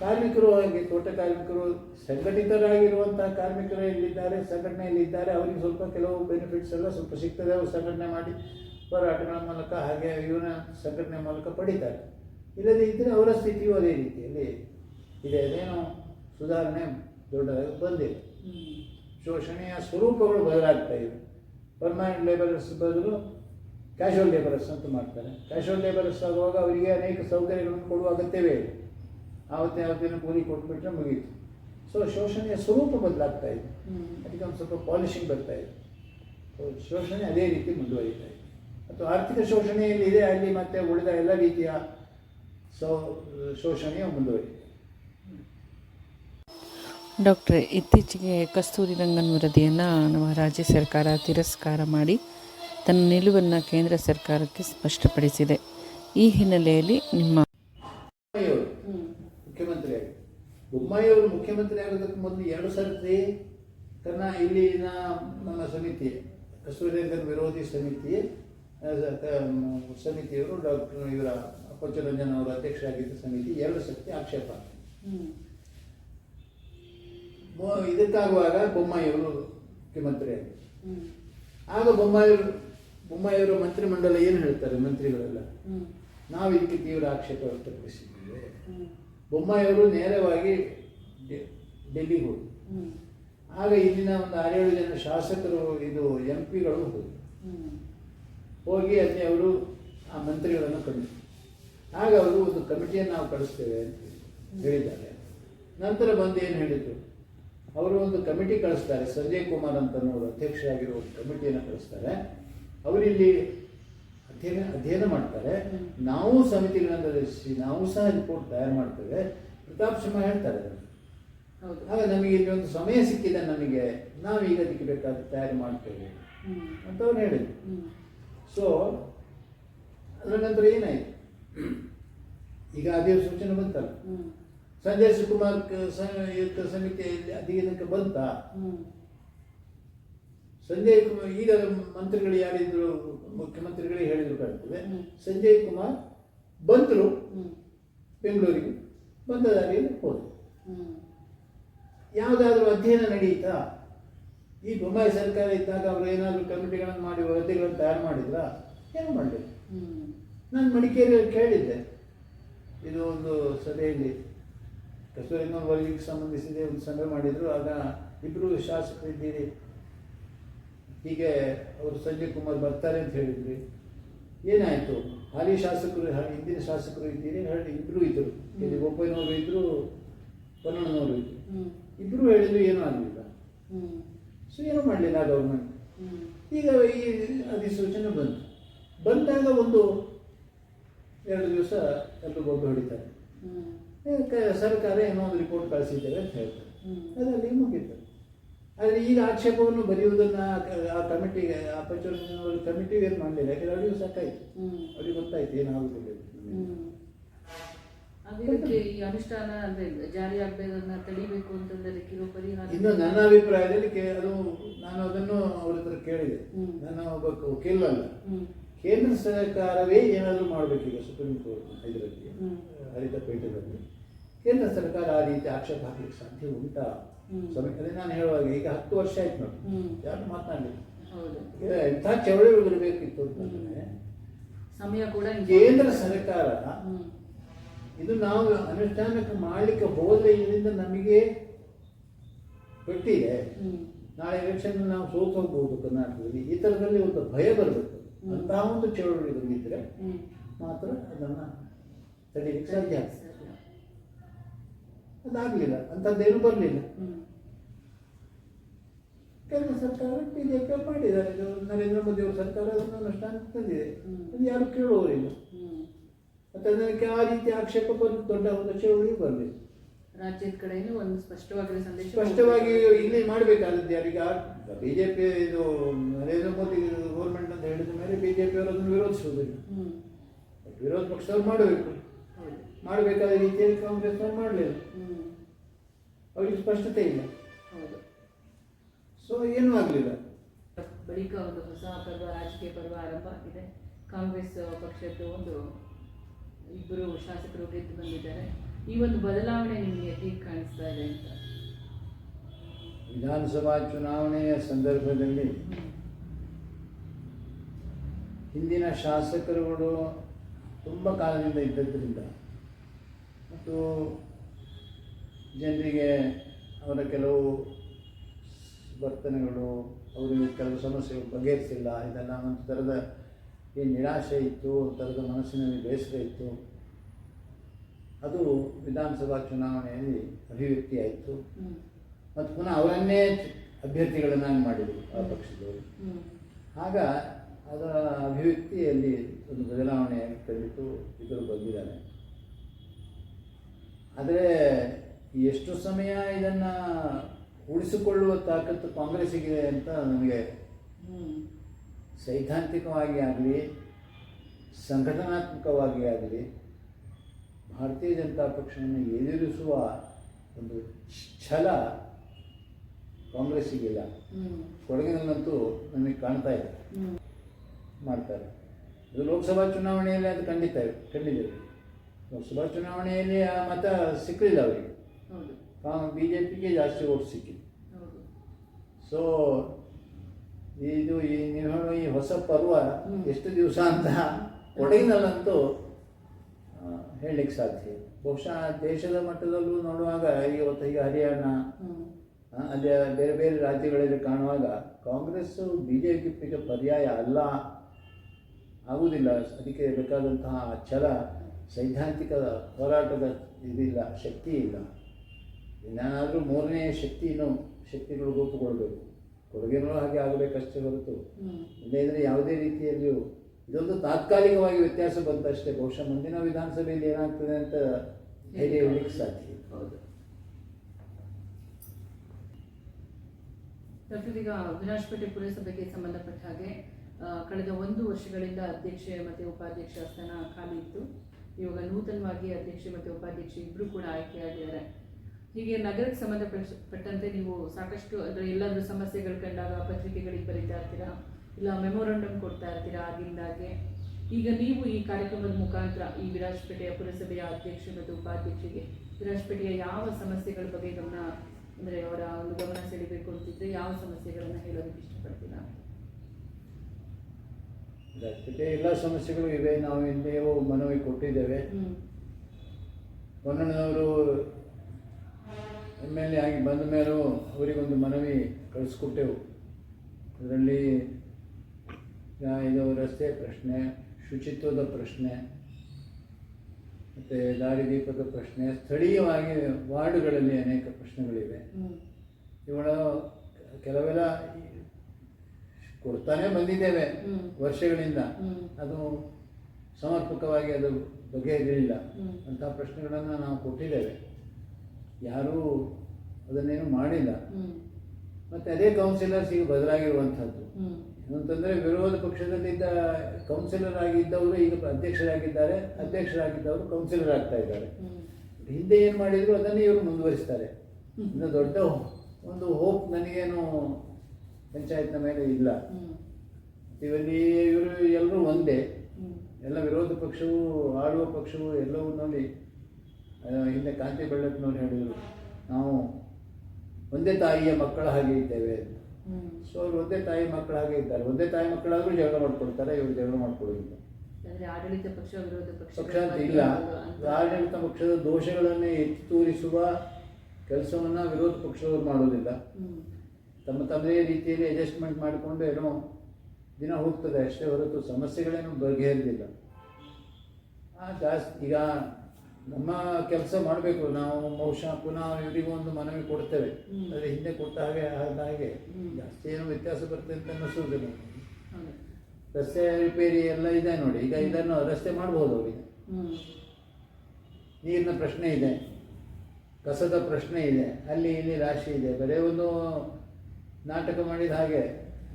ಕಾರ್ಮಿಕರು ಹಾಗೆ ತೋಟ ಕಾರ್ಮಿಕರು ಸಂಘಟಿತರಾಗಿರುವಂಥ ಕಾರ್ಮಿಕರು ಇಲ್ಲಿದ್ದಾರೆ ಸಂಘಟನೆಯಲ್ಲಿದ್ದಾರೆ ಅವರಿಗೆ ಸ್ವಲ್ಪ ಕೆಲವು ಬೆನಿಫಿಟ್ಸ್ ಎಲ್ಲ ಸ್ವಲ್ಪ ಸಿಗ್ತದೆ ಅವರು ಸಂಘಟನೆ ಮಾಡಿ ಹೋರಾಟಗಳ ಮೂಲಕ ಹಾಗೆ ಇವನ ಸಂಘಟನೆ ಮೂಲಕ ಪಡಿತಾರೆ. ಇಲ್ಲದೇ ಇದ್ದರೆ ಅವರ ಸ್ಥಿತಿಯು ಅದೇ ರೀತಿಯಲ್ಲಿ ಇದೆ. ಅದೇನೋ ಸುಧಾರಣೆ ದೊಡ್ಡದಾಗಿ ಬಂದಿದೆ. ಶೋಷಣೆಯ ಸ್ವರೂಪಗಳು ಬದಲಾಗ್ತಾ ಇವೆ. ಪರ್ಮನೆಂಟ್ ಲೇಬರರ್ಸ್ ಬದಲು ಕ್ಯಾಶುವಲ್ ಲೇಬರರ್ಸ್ ಅಂತ ಮಾಡ್ತಾರೆ. ಕ್ಯಾಶುವಲ್ ಲೇಬರರ್ಸ್ ಆಗುವಾಗ ಅವರಿಗೆ ಅನೇಕ ಸೌಕರ್ಯಗಳನ್ನು ಕೊಡುವ ಅಗತ್ಯವೇ ಇದೆ ಆವತ್ತಿನ ಆವತ್ತಿನ ಕೂಲಿ ಕೊಟ್ಬಿಟ್ರೆ ಮುಗೀತು. ಸೊ ಶೋಷಣೆಯ ಸ್ವರೂಪ ಬದಲಾಗ್ತಾ ಇದೆ. ಅದಕ್ಕೆ ಒಂದು ಸ್ವಲ್ಪ ಪಾಲಿಶಿಂಗ್ ಬರ್ತಾ ಇದೆ. ಸೊ ಶೋಷಣೆ ಅದೇ ರೀತಿ ಮುಂದುವರಿತಾ ಇದೆ. ಮತ್ತು ಆರ್ಥಿಕ ಶೋಷಣೆಯಲ್ಲಿ ಇದೆ ಅಲ್ಲಿ ಮತ್ತೆ ಉಳಿದ ಎಲ್ಲ ರೀತಿಯ ಸೌ ಶೋಷಣೆಯು ಮುಂದುವರಿದೆ ಡಾಕ್ಟ್ರೆ ಇತ್ತೀಚೆಗೆ ಕಸ್ತೂರಿ ರಂಗನ್ ವರದಿಯನ್ನು ನಮ್ಮ ರಾಜ್ಯ ಸರ್ಕಾರ ತಿರಸ್ಕಾರ ಮಾಡಿ ತನ್ನ ನಿಲುವನ್ನು ಕೇಂದ್ರ ಸರ್ಕಾರಕ್ಕೆ ಸ್ಪಷ್ಟಪಡಿಸಿದೆ. ಈ ಹಿನ್ನೆಲೆಯಲ್ಲಿ ನಿಮ್ಮ ಬೊಮ್ಮಾಯಿಯವರು ಮುಖ್ಯಮಂತ್ರಿ ಬೊಮ್ಮಾಯಿಯವರು ಮುಖ್ಯಮಂತ್ರಿ ಆಗೋದಕ್ಕೆ ಮೊದಲು ಎರಡು ಸರ್ತಿ ತನ್ನ ಇಲ್ಲಿನ ನಮ್ಮ ಸಮಿತಿ ಕಸ್ತೂರಿ ರಂಗನ್ ವಿರೋಧಿ ಸಮಿತಿ ಸಮಿತಿಯವರು ಡಾಕ್ಟರ್ ಇವರ ಕೊಚ್ಚರಂಜನ್ ಅವರ ಅಧ್ಯಕ್ಷರಾಗಿದ್ದ ಸಮಿತಿ ಎರಡು ಸರ್ತಿ ಆಕ್ಷೇಪ. ಇದಕ್ಕಾಗುವಾಗ ಬೊಮ್ಮಾಯಿಯವರು ಮುಖ್ಯಮಂತ್ರಿ ಆಗಿ. ಬೊಮ್ಮಾಯಿಯವರು ಬೊಮ್ಮಾಯಿಯವರ ಮಂತ್ರಿಮಂಡಲ ಏನು ಹೇಳ್ತಾರೆ ಮಂತ್ರಿಗಳೆಲ್ಲ? ನಾವು ಇದಕ್ಕೆ ತೀವ್ರ ಆಕ್ಷೇಪ ವ್ಯಕ್ತಪಡಿಸಿದ್ದೇವೆ. ಬೊಮ್ಮಾಯಿಯವರು ನೇರವಾಗಿ ಡೆಲ್ಲಿ ಡೆಲ್ಲಿಗೆ ಹೋದರು. ಆಗ ಇಲ್ಲಿನ ಒಂದು ಆರೇಳು ಜನ ಶಾಸಕರು ಇದು ಎಂ ಪಿಗಳು ಹೋದರು. ಹೋಗಿ ಅಲ್ಲಿ ಅವರು ಆ ಮಂತ್ರಿಗಳನ್ನು ಕಂಡು ಆಗ ಅವರು ಒಂದು ಕಮಿಟಿಯನ್ನು ನಾವು ಕಳಿಸ್ತೇವೆ ಅಂತ ಹೇಳಿದ್ದಾರೆ. ನಂತರ ಬಂದು ಏನು ಹೇಳಿದರು? ಅವರು ಒಂದು ಕಮಿಟಿ ಕಳಿಸ್ತಾರೆ ಸಂಜಯ್ ಕುಮಾರ್ ಅಂತ ಅನ್ನೋರು ಅಧ್ಯಕ್ಷರಾಗಿರೋ ಒಂದು ಕಮಿಟಿಯನ್ನು ಕಳಿಸ್ತಾರೆ. ಅವರಿಲ್ಲಿ ಅಧ್ಯಯನ ಅಧ್ಯಯನ ಮಾಡ್ತಾರೆ. ನಾವು ಸಮಿತಿಗಳನ್ನು ರಚಿಸಿ ನಾವು ಸಹ ರಿಪೋರ್ಟ್ ತಯಾರು ಮಾಡ್ತೇವೆ. ಪ್ರತಾಪ್ ಸಿಂಹ ಹೇಳ್ತಾರೆ ಆಗ ನಮಗೆ ಇಲ್ಲಿ ಒಂದು ಸಮಯ ಸಿಕ್ಕಿದೆ ನಮಗೆ. ನಾವೀಗ ಅದಕ್ಕೆ ಬೇಕಾದ ತಯಾರಿ ಮಾಡ್ತೇವೆ ಅಂತ ಅವ್ರು ಹೇಳಿದ್ರು. ಸೊ ಅದರ ನಂತರ ಏನಾಯಿತು? ಈಗ ಅಧಿಸೂಚನೆ ಬಂತಲ್ಲ? ಸಂಜಯ್ ಶಿವಕುಮಾರ್ ಕ- ಸ- ಇದ್ದ ಸಮಿತಿಯಲ್ಲಿ ಅಧೀನಕ್ಕೆ ಬಂತ. ಸಂಜಯ್ ಕುಮಾರ್ ಈಗ ಮಂತ್ರಿಗಳು ಯಾರಿದ್ರು ಮುಖ್ಯಮಂತ್ರಿಗಳೇ ಹೇಳಿದ್ರು ಕಾಣ್ತದೆ. ಸಂಜಯ್ ಕುಮಾರ್ ಬಂದರು. ಬೆಂಗಳೂರಿಗೆ. ಬಂದ ದಾರಿಯಲ್ಲಿ ಹೋದರು. ಯಾವುದಾದ್ರೂ ಅಧ್ಯಯನ ನಡೆಯಿತಾ ಈ ಬೊಂಬಾಯಿ ಸರ್ಕಾರ ಇದ್ದಾಗ ಅವರು ಏನಾದರೂ ಕಮಿಟಿಗಳನ್ನು ಮಾಡಿ ವರದಿಗಳನ್ನು ತಯಾರು ಮಾಡಿದ್ರ? ಏನು ಮಾಡಲಿ ನಾನು ಮಡಿಕೇರಿಯಲ್ಲಿ ಕೇಳಿದ್ದೆ. ಇದು ಒಂದು ಸಭೆಯಲ್ಲಿ ಕಸ್ತೂರಿನ ವರದಿಗೆ ಸಂಬಂಧಿಸಿದೆ ಒಂದು ಸಭೆ ಮಾಡಿದರು ಆಗ ಇಬ್ಬರು ಶಾಸಕರು ಇದ್ದೀರಿ ಹೀಗೆ ಅವರು ಸಂಜಯ್ ಕುಮಾರ್ ಬರ್ತಾರೆ ಅಂತ ಹೇಳಿದ್ರಿ. ಏನಾಯಿತು? ಹಾಲಿ ಶಾಸಕರು ಹಿಂದಿನ ಶಾಸಕರು ಇದ್ದೀರಿ ಹೇಳಿ ಇಬ್ಬರು ಇದ್ದರು ಇಲ್ಲಿ ಒಬ್ಬನವರು ಇದ್ದರು ಪನ್ನಣ್ಣನವರು ಇದ್ದರು ಇಬ್ಬರು ಹೇಳಿದ್ರು ಏನೂ ಆಗಲಿಲ್ಲ. ಸೊ ಏನೂ ಮಾಡಲಿಲ್ಲ ಗೌರ್ಮೆಂಟ್ ಈಗ ಈ ಅಧಿಸೂಚನೆ ಬಂತು. ಬಂದಾಗ ಒಂದು ಎರಡು ದಿವಸ ಎಲ್ಲರೂ ಗೊಬ್ಬರ ಹೊಡಿತಾರೆ. ಸರ್ಕಾರ ಏನೋ ಒಂದು ರಿಪೋರ್ಟ್ ಕಳಿಸಿದ್ದೇವೆ ಅಂತ ಹೇಳ್ತಾರೆ. ಅದರಲ್ಲಿ ಮುಗಿತು. ಆದರೆ ಈಗ ಆಕ್ಷೇಪವನ್ನು ಬರೆಯುವುದನ್ನು ಆ ಕಮಿಟಿಗೆ ಆ ಪಂಚಾಯತ್ ಕಮಿಟಿಗೆ ಏನು ಮಾಡಲಿಲ್ಲ. ಯಾಕಂದ್ರೆ ಅವರಿಗೂ ಸಾಕಾಯ್ತು. ಅವ್ರಿಗೆ ಗೊತ್ತಾಯ್ತು ಏನಾಗುದಿಲ್ಲ ಈ ಅನುಷ್ಠಾನ ಅಂದ್ರೆ ಜಾರಿ ಆಗಬೇಕನ್ನ ತಡಿಬೇಕು ಅಂತಂದ್ರೆ ಕಿರು ಪರಿಹಾರ ಇನ್ನು ನನ್ನ ಅಭಿಪ್ರಾಯದಲ್ಲಿ ಅದು ನಾನು ಅದನ್ನು ಅವ್ರ ಹತ್ರ ಕೇಳಿದೆ. ನಾನು ನನ್ನ ಒಬ್ಬ ವಕೀಲಲ್ಲ ಹ್ಮ್. ಕೇಂದ್ರ ಸರ್ಕಾರವೇ ಏನಾದರೂ ಮಾಡಬೇಕೀಗ ಸುಪ್ರೀಂ ಕೋರ್ಟ್ ಇದರಲ್ಲಿ. ಹರಿತ ಪೀಠದಲ್ಲಿ. ಕೇಂದ್ರ ಸರ್ಕಾರ ಆ ರೀತಿ ಆಕ್ಷೇಪ ಹಾಕಲಿಕ್ಕೆ ಸಾಧ್ಯ ಉಂಟಾ? ಹ್ಮ್. ಸಮಯ ಅದೇ ನಾನು ಹೇಳುವಾಗ ಈಗ ಹತ್ತು ವರ್ಷ ಆಯ್ತು ನೋಡಿ. ಯಾರು ಮಾತನಾಡಲಿಲ್ಲ? ಈಗ ಎಂಥ ಚಳವಳಿಗಳು ಇರಬೇಕಿತ್ತು ಅಂತಂದ್ರೆ ಸಮಯ ಕೂಡ ಕೇಂದ್ರ ಸರ್ಕಾರ ಇದು ನಾವು ಅನುಷ್ಠಾನಕ್ಕೆ ಮಾಡಲಿಕ್ಕೆ ಹೋದ್ರೆ ಇದರಿಂದ ನಮಗೆ ಕೊಟ್ಟಿದೆ ನಾಳೆ ಎಲೆಕ್ಷನ್ ನಾವು ಸೋತು ಹೋಗ್ಬೋದು ಕರ್ನಾಟಕದಲ್ಲಿ. ಈ ಥರದಲ್ಲಿ ಒಂದು ಭಯ ಬರಬೇಕು. ಅಂತಹ ಒಂದು ಚಳುವಳಿ ಬಂದಿದ್ರೆ ಹ್ಮ್. ಮಾತ್ರ ಅದನ್ನು ತಡೀಲಿಕ್ಕೆ ಸಾಧ್ಯ. ಅದಾಗಲಿಲ್ಲ ಅಂಥದ್ದೇನು ಬರಲಿಲ್ಲ. ಕೇಂದ್ರ ಸರ್ಕಾರ ಬಿ ಜೆ ಪಿ ಮಾಡಿದ್ದಾರೆ. ಇದು ನರೇಂದ್ರ ಮೋದಿ ಅವರ ಸರ್ಕಾರ ಅದನ್ನು ಅನುಷ್ಠಾನ ತಂದಿದೆ ಅದು ಯಾರು ಕೇಳುವವರಿಲ್ಲ ಮತ್ತೆ ಅದಕ್ಕೆ ಆ ರೀತಿ ಆಕ್ಷೇಪ ಬಂದು ದೊಡ್ಡ ಒಂದು ಚಳುವಳಿ ಬರಲಿಲ್ಲ. ರಾಜ್ಯದ ಕಡೆಯೂ ಒಂದು ಸ್ಪಷ್ಟವಾಗಿರೋ ಸಂದೇಶ ಸ್ಪಷ್ಟವಾಗಿ ಇಲ್ಲಿ ಮಾಡಬೇಕಾದದ್ದು ಯಾರೀಗ ಬಿ ಜೆ ಪಿ ಇದು ನರೇಂದ್ರ ಮೋದಿ ಗೌರ್ಮೆಂಟ್ ಅಂತ ಹೇಳಿದ ಮೇಲೆ ಬಿ ಜೆ ಪಿಯವರು ಅದನ್ನು ವಿರೋಧಿಸುವುದಿಲ್ಲ. ವಿರೋಧ ಪಕ್ಷದವ್ರು ಮಾಡಬೇಕು. ಹೌದು. ಮಾಡಬೇಕಾದ ರೀತಿಯಲ್ಲಿ ಕಾಂಗ್ರೆಸ್ನವ್ರು ಮಾಡಲಿಲ್ಲ. ಅವರಿಗೆ ಸ್ಪಷ್ಟತೆ ಇಲ್ಲ. ಹೌದು. ಸೊ ಏನೂ ಆಗಲಿಲ್ಲ. ಬಳಿಕ ಒಂದು ಹೊಸ ಪರ್ವ ರಾಜಕೀಯ ಪರ್ವ ಆರಂಭ ಆಗಿದೆ. ಕಾಂಗ್ರೆಸ್ ಪಕ್ಷದ್ದು ಒಂದು ಇಬ್ಬರು ಶಾಸಕರು ಗೆದ್ದು ಬಂದಿದ್ದಾರೆ. ಈ ಒಂದು ಬದಲಾವಣೆ ನಿಮಗೆ ಹೇಗೆ ಕಾಣಿಸ್ತಾ ಇದೆ ಅಂತ? ವಿಧಾನಸಭಾ ಚುನಾವಣೆಯ ಸಂದರ್ಭದಲ್ಲಿ ಹಿಂದಿನ ಶಾಸಕರುಗಳು ತುಂಬ ಕಾಲದಿಂದ ಇದ್ದದ್ದರಿಂದ ಮತ್ತು ಜನರಿಗೆ ಅವರ ಕೆಲವು ವರ್ತನೆಗಳು, ಅವರಿಗೆ ಕೆಲವು ಸಮಸ್ಯೆಗಳು ಬಗೆಹರಿಸಿಲ್ಲ. ಇದೆಲ್ಲ ಒಂದು ಥರದ ಏನು ನಿರಾಶೆ ಇತ್ತು ಥರದ ಮನಸ್ಸಿನಲ್ಲಿ ಬೇಸರ ಇತ್ತು. ಅದು ವಿಧಾನಸಭಾ ಚುನಾವಣೆಯಲ್ಲಿ ಅಭಿವ್ಯಕ್ತಿ ಆಯಿತು ಹ್ಮ್. ಮತ್ತು ಪುನಃ ಅವರನ್ನೇ ಅಭ್ಯರ್ಥಿಗಳನ್ನಾಗಿ ಮಾಡಿದರು ಆ ಪಕ್ಷದವರು. ಆಗ ಅದರ ಅಭಿವ್ಯಕ್ತಿಯಲ್ಲಿ ಒಂದು ಬದಲಾವಣೆ ಕಲಿತು ಇಬ್ಬರು ಬಂದಿದ್ದಾರೆ ಆದರೆ ಎಷ್ಟು ಸಮಯ ಇದನ್ನು ಉಳಿಸಿಕೊಳ್ಳುವ ತಾಕತ್ತು ಕಾಂಗ್ರೆಸ್ಸಿಗಿದೆ ಅಂತ ನನಗೆ ಸೈದ್ಧಾಂತಿಕವಾಗಿ ಆಗಲಿ ಸಂಘಟನಾತ್ಮಕವಾಗಿ ಆಗಲಿ ಭಾರತೀಯ ಜನತಾ ಪಕ್ಷವನ್ನು ಎದುರಿಸುವ ಒಂದು ಛಲ ಕಾಂಗ್ರೆಸ್ಸಿಗಿಲ್ಲ. ಇಲ್ಲ ಕೊಡಗಿನಲ್ಲಂತೂ ನಮಗೆ ಕಾಣ್ತಾ ಇದೆ. ಮಾಡ್ತಾರೆ. ಇದು ಲೋಕಸಭಾ ಚುನಾವಣೆಯಲ್ಲಿ ಅದು ಖಂಡಿತ ಕಂಡಿದ್ದೇವೆ ಲೋಕಸಭಾ ಚುನಾವಣೆಯಲ್ಲಿ ಆ ಮತ ಸಿಕ್ಕಲಿಲ್ಲ ಅವರಿಗೆ. ಬಿ ಜೆ ಪಿಗೆ ಜಾಸ್ತಿ ಓಟ್ ಸಿಕ್ಕಿದೆ. ಸೊ ಇದು ಈ ನೀವು ಈ ಹೊಸ ಪರ್ವ ಎಷ್ಟು ದಿವಸ ಅಂತ ಕೊಡಗಿನಲ್ಲಂತೂ ಹೇಳಲಿಕ್ಕೆ ಸಾಧ್ಯ ಬಹುಶಃ ದೇಶದ ಮಟ್ಟದಲ್ಲೂ ನೋಡುವಾಗ ಇವತ್ತು ಈಗ ಹರಿಯಾಣ ಅದೇ ಬೇರೆ ಬೇರೆ ರಾಜ್ಯಗಳಲ್ಲಿ ಕಾಣುವಾಗ ಕಾಂಗ್ರೆಸ್ಸು ಬಿ ಜೆ ಪಿಗೆ ಪರ್ಯಾಯ ಅಲ್ಲ ಆಗುವುದಿಲ್ಲ. ಅದಕ್ಕೆ ಬೇಕಾದಂತಹ ಛಲ ಸೈದ್ಧಾಂತಿಕ ಹೋರಾಟದ ಇದಿಲ್ಲ ಶಕ್ತಿ ಇಲ್ಲ. ಏನಾದರೂ ಮೂರನೇ ಶಕ್ತಿಯನ್ನು ಶಕ್ತಿಗಳು ರೂಪುಗೊಳ್ಬೇಕು. ಕೊಡುಗೆನೂ ಹಾಗೆ ಆಗಬೇಕಷ್ಟೇ ಹೊರತು. ಇಲ್ಲದಿದ್ದರೆ ಯಾವುದೇ ರೀತಿಯಲ್ಲಿಯೂ ಇದೊಂದು ತಾತ್ಕಾಲಿಕವಾಗಿ ವ್ಯತ್ಯಾಸ ಬಂತಷ್ಟೇ. ಬಹುಶಃ ಮುಂದಿನ ವಿಧಾನಸಭೆಯಲ್ಲಿ ಏನಾಗ್ತದೆ ಅಂತ ಹೇಳಿ ಹೇಳಲಿಕ್ಕೆ ಸಾಧ್ಯ ಇಲ್ಲ. ಹೌದು ಡಾಕ್ಟರ್ ಈಗ ವಿರಾಜಪೇಟೆ ಪುರಸಭೆಗೆ ಸಂಬಂಧಪಟ್ಟ ಹಾಗೆ ಕಳೆದ ಒಂದು ವರ್ಷಗಳಿಂದ ಅಧ್ಯಕ್ಷೆ ಮತ್ತು ಉಪಾಧ್ಯಕ್ಷ ಸ್ಥಾನ ಖಾಲಿ ಇತ್ತು. ಇವಾಗ ನೂತನವಾಗಿ ಅಧ್ಯಕ್ಷೆ ಮತ್ತು ಉಪಾಧ್ಯಕ್ಷೆ ಇಬ್ಬರು ಕೂಡ ಆಯ್ಕೆಯಾಗಿದ್ದಾರೆ. ಹೀಗೆ ನಗರಕ್ಕೆ ಸಂಬಂಧಪಟ್ಟಂತೆ ನೀವು ಸಾಕಷ್ಟು ಅಂದರೆ ಎಲ್ಲಾದರೂ ಸಮಸ್ಯೆಗಳು ಕಂಡಾಗ ಪತ್ರಿಕೆಗಳಿಗೆ ಬರೀತಾ ಇರ್ತೀರಾ? ಇಲ್ಲ ಮೆಮೊರಂಡಮ್ ಕೊಡ್ತಾ ಇರ್ತೀರಾ ಆಗಿಂದಾಗೆ? ಈಗ ನೀವು ಈ ಕಾರ್ಯಕ್ರಮದ ಮುಖಾಂತರ ಈ ವಿರಾಜಪೇಟೆಯ ಪುರಸಭೆಯ ಅಧ್ಯಕ್ಷ ಮತ್ತು ಉಪಾಧ್ಯಕ್ಷರಿಗೆ ವಿರಾಜಪೇಟೆಯ ಯಾವ ಸಮಸ್ಯೆಗಳ ಬಗ್ಗೆ ಗಮನ ಅಂದರೆ ಅವರ ಒಂದು ಗಮನ ಸೆಳಿಬೇಕು ಅಂತಿದ್ರೆ ಯಾವ ಸಮಸ್ಯೆಗಳನ್ನು ಹೇಳೋದಕ್ಕೆ ಇಷ್ಟಪಡ್ತೀರಾ? ಜೊತೆ ಎಲ್ಲ ಸಮಸ್ಯೆಗಳು ಇವೆ. ನಾವು ಹಿಂದೆಯೂ ಮನವಿ ಕೊಟ್ಟಿದ್ದೇವೆ. ಹೊನ್ನಣ್ಣನವರು ಎಂ ಎಲ್ ಎ ಆಗಿ ಬಂದ ಮೇಲೂ ಅವರಿಗೊಂದು ಮನವಿ ಕಳಿಸ್ಕೊಟ್ಟೆವು. ಅದರಲ್ಲಿ ಇದು ರಸ್ತೆ ಪ್ರಶ್ನೆ ಶುಚಿತ್ವದ ಪ್ರಶ್ನೆ ಮತ್ತು ದಾರಿದೀಪದ ಪ್ರಶ್ನೆ ಸ್ಥಳೀಯವಾಗಿ ವಾರ್ಡುಗಳಲ್ಲಿ ಅನೇಕ ಪ್ರಶ್ನೆಗಳಿವೆ. ಇವಳು ಕೆಲವೆಲ್ಲ ಕೊಡ್ತಾನೆ ಬಂದಿದ್ದೇವೆ ವರ್ಷಗಳಿಂದ. ಅದು ಸಮರ್ಪಕವಾಗಿ ಅದು ಬಗೆಹರಿಲಿಲ್ಲ. ಇರಲಿಲ್ಲ ಅಂತಹ ಪ್ರಶ್ನೆಗಳನ್ನು ನಾವು ಕೊಟ್ಟಿದ್ದೇವೆ. ಯಾರೂ ಅದನ್ನೇನು ಮಾಡಿಲ್ಲ. ಮತ್ತೆ ಮತ್ತು ಅದೇ ಕೌನ್ಸಿಲರ್ಸ್ ಈಗ ಬದಲಾಗಿರುವಂಥದ್ದು. ಏನಂತಂದರೆ ವಿರೋಧ ಪಕ್ಷದಲ್ಲಿದ್ದ ಕೌನ್ಸಿಲರ್ ಆಗಿದ್ದವರು ಈಗ ಅಧ್ಯಕ್ಷರಾಗಿದ್ದಾರೆ. ಅಧ್ಯಕ್ಷರಾಗಿದ್ದವರು ಕೌನ್ಸಿಲರ್ ಆಗ್ತಾ ಇದ್ದಾರೆ. ಹಿಂದೆ ಏನು ಮಾಡಿದ್ರು ಅದನ್ನೇ ಇವರು ಮುಂದುವರಿಸ್ತಾರೆ. ಇನ್ನು ದೊಡ್ಡ ಒಂದು ಹೋಪ್ ನನಗೇನು ಪಂಚಾಯತ್ನ ಮೇಲೆ ಇಲ್ಲ. ಇವರಲ್ಲಿ ಇವಲ್ಲಿ ಇವರು ಎಲ್ಲರೂ ಒಂದೇ. ಎಲ್ಲ ವಿರೋಧ ಪಕ್ಷವು ಆಡುವ ಪಕ್ಷವು ಎಲ್ಲವೂ ನೋಡಿ ಹಿಂದೆ ಕಾಂತಿ ಬೆಳ್ಳಪ್ಪನವ್ರು ಹೇಳಿದರು. ನಾವು ಒಂದೇ ತಾಯಿಯ ಮಕ್ಕಳ ಹಾಗೆ ಇದ್ದೇವೆ ಅಂತ. ಸೊ ಅವ್ರು ಒಂದೇ ತಾಯಿ ಮಕ್ಕಳಾಗೇ ಇದ್ದಾರೆ. ಒಂದೇ ತಾಯಿ ಮಕ್ಕಳಾದರೂ ಜಗಳ ಮಾಡ್ಕೊಳ್ತಾರೆ ಇವರು ಜಗಳ ಮಾಡ್ಕೊಳ್ಳೋದಿಲ್ಲ ಆಡಳಿತ ಪಕ್ಷ ವಿರೋಧ ಪಕ್ಷ ಪಕ್ಷ ಅಂತ ಇಲ್ಲ. ಆಡಳಿತ ಪಕ್ಷದ ದೋಷಗಳನ್ನೇ ಎತ್ತಿ ತೋರಿಸುವ ಕೆಲಸವನ್ನು ವಿರೋಧ ಪಕ್ಷದವರು ಮಾಡೋದಿಲ್ಲ. ತಮ್ಮ ತಮ್ಮದೇ ರೀತಿಯಲ್ಲಿ ಅಡ್ಜಸ್ಟ್ಮೆಂಟ್ ಮಾಡಿಕೊಂಡು ಏನೋ ದಿನ ಹೋಗ್ತದೆ ಅಷ್ಟೇ ಹೊರತು ಸಮಸ್ಯೆಗಳೇನು ಬಗೆಹರಿದಿಲ್ಲ. ಜಾಸ್ತಿ ಈಗ ನಮ್ಮ ಕೆಲಸ ಮಾಡಬೇಕು. ನಾವು ಬಹುಶಃ ಪುನಃ ಇವರಿಗೂ ಒಂದು ಮನವಿ ಕೊಡ್ತೇವೆ. ಆದರೆ ಹಿಂದೆ ಕೊಟ್ಟ ಹಾಗೆ ಆದ ಹಾಗೆ. ಜಾಸ್ತಿ ಏನು ವ್ಯತ್ಯಾಸ ಬರ್ತದೆ ಅಂತ ಅನ್ನಿಸೋದಿಲ್ಲ ರಸ್ತೆ ರಿಪೇರಿ ಎಲ್ಲ ಇದೆ ನೋಡಿ. ಈಗ ಇದನ್ನು ರಸ್ತೆ ಮಾಡ್ಬೋದು ಅವರಿಗೆ ನೀರಿನ ಪ್ರಶ್ನೆ ಇದೆ. ಕಸದ ಪ್ರಶ್ನೆ ಇದೆ. ಅಲ್ಲಿ ಇಲ್ಲಿ ರಾಶಿ ಇದೆ. ಬರೀ ಒಂದು ನಾಟಕ ಮಾಡಿದ ಹಾಗೆ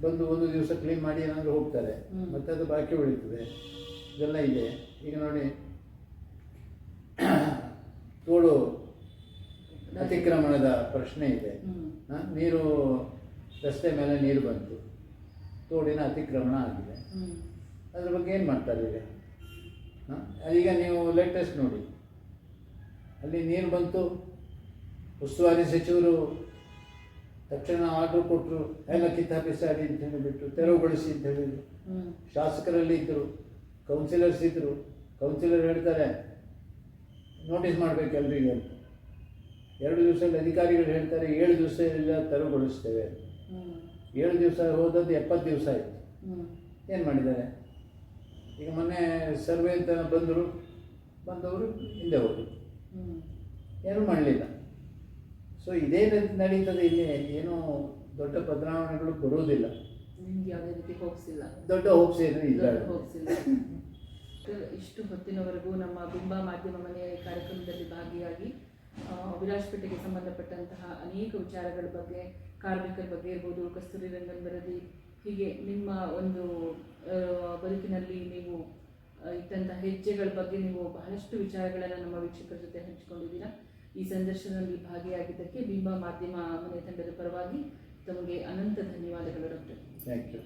ಬಂದು ಒಂದು ದಿವಸ ಕ್ಲೀನ್ ಮಾಡಿ ಏನಾದರೂ ಹೋಗ್ತಾರೆ. ಮತ್ತೆ ಅದು ಬಾಕಿ ಉಳಿತದೆ. ಇದೆಲ್ಲ ಇದೆ. ಈಗ ನೋಡಿ ತೋಡು ಅತಿಕ್ರಮಣದ ಪ್ರಶ್ನೆ ಇದೆ. ನೀರು ರಸ್ತೆ ಮೇಲೆ ನೀರು ಬಂತು. ತೋಡಿನ ಅತಿಕ್ರಮಣ ಆಗಿದೆ. ಅದ್ರ ಬಗ್ಗೆ ಏನು ಮಾಡ್ತಾರೆ ಈಗ ಹಾಂ? ಅದೀಗ ನೀವು ಲೇಟೆಸ್ಟ್ ನೋಡಿ. ಅಲ್ಲಿ ನೀರು ಬಂತು. ಉಸ್ತುವಾರಿ ಸಚಿವರು ತಕ್ಷಣ ಆರ್ಡರ್ ಕೊಟ್ಟರು ಎಲ್ಲ ಕಿತ್ತಾಪಿಸಾಡಿ ಅಂತ ಹೇಳಿಬಿಟ್ಟು ತೆರವುಗೊಳಿಸಿ ಅಂತ ಹೇಳಿದ್ರು. ಶಾಸಕರಲ್ಲಿ ಇದ್ದರು ಕೌನ್ಸಿಲರ್ಸ್ ಇದ್ದರು ಕೌನ್ಸಿಲರ್ ಹೇಳ್ತಾರೆ ನೋಟಿಸ್ ಮಾಡಬೇಕು ಎಲ್ರಿಗೂ ಅಂತ ಎರಡು ದಿವಸದಲ್ಲಿ ಅಧಿಕಾರಿಗಳು ಹೇಳ್ತಾರೆ ಏಳು ದಿವಸ ಎಲ್ಲ ತೆರವುಗೊಳಿಸ್ತೇವೆ. ಏಳು ದಿವಸ ಹೋದದ್ದು ಎಪ್ಪತ್ತು ದಿವಸ ಆಯಿತು. ಏನು ಮಾಡಿದ್ದಾರೆ? ಈಗ ಮೊನ್ನೆ ಸರ್ವೆ ಅಂತ ಬಂದರು. ಬಂದವರು ಹಿಂದೆ ಹೋದರು. ಏನು ಮಾಡಲಿಲ್ಲ. ಸೊ ಇದೇ ನಡೀತದೆ ಇಲ್ಲಿ. ಏನೂ ದೊಡ್ಡ ಬದಲಾವಣೆಗಳು ಬರುವುದಿಲ್ಲ. ದೊಡ್ಡ ಹೋಪ್ಸ್ ಏನು ಇಲ್ಲ. ಹೋಪ್ಸಿಲ್ಲ ಇಷ್ಟು ಹೊತ್ತಿನವರೆಗೂ ನಮ್ಮ ಬಿಂಬ ಮಾಧ್ಯಮ ಮನೆಯ ಕಾರ್ಯಕ್ರಮದಲ್ಲಿ ಭಾಗಿಯಾಗಿ ವಿರಾಜ್ಪೇಟೆಗೆ ಸಂಬಂಧಪಟ್ಟಂತಹ ಅನೇಕ ವಿಚಾರಗಳ ಬಗ್ಗೆ ಕಾರ್ಮಿಕರ ಬಗ್ಗೆ ಇರ್ಬೋದು ಕಸ್ತೂರಿ ರಂಗನ್ ವರದಿ ಹೀಗೆ ನಿಮ್ಮ ಒಂದು ಬದುಕಿನಲ್ಲಿ ನೀವು ಇದ್ದಂಥ ಇಟ್ಟಂತಹ ಹೆಜ್ಜೆಗಳ ಬಗ್ಗೆ ನೀವು ಬಹಳಷ್ಟು ವಿಚಾರಗಳನ್ನು ನಮ್ಮ ವೀಕ್ಷಕರ ಜೊತೆ ಹಂಚಿಕೊಂಡಿದ್ದೀರಾ. ಈ ಸಂದರ್ಶನದಲ್ಲಿ ಭಾಗಿಯಾಗಿದ್ದಕ್ಕೆ ಬಿಂಬ ಮಾಧ್ಯಮ ಮನೆ ತಂಡದ ಪರವಾಗಿ ತಮಗೆ ಅನಂತ ಧನ್ಯವಾದಗಳು ಡಾಕ್ಟರ್. Thank you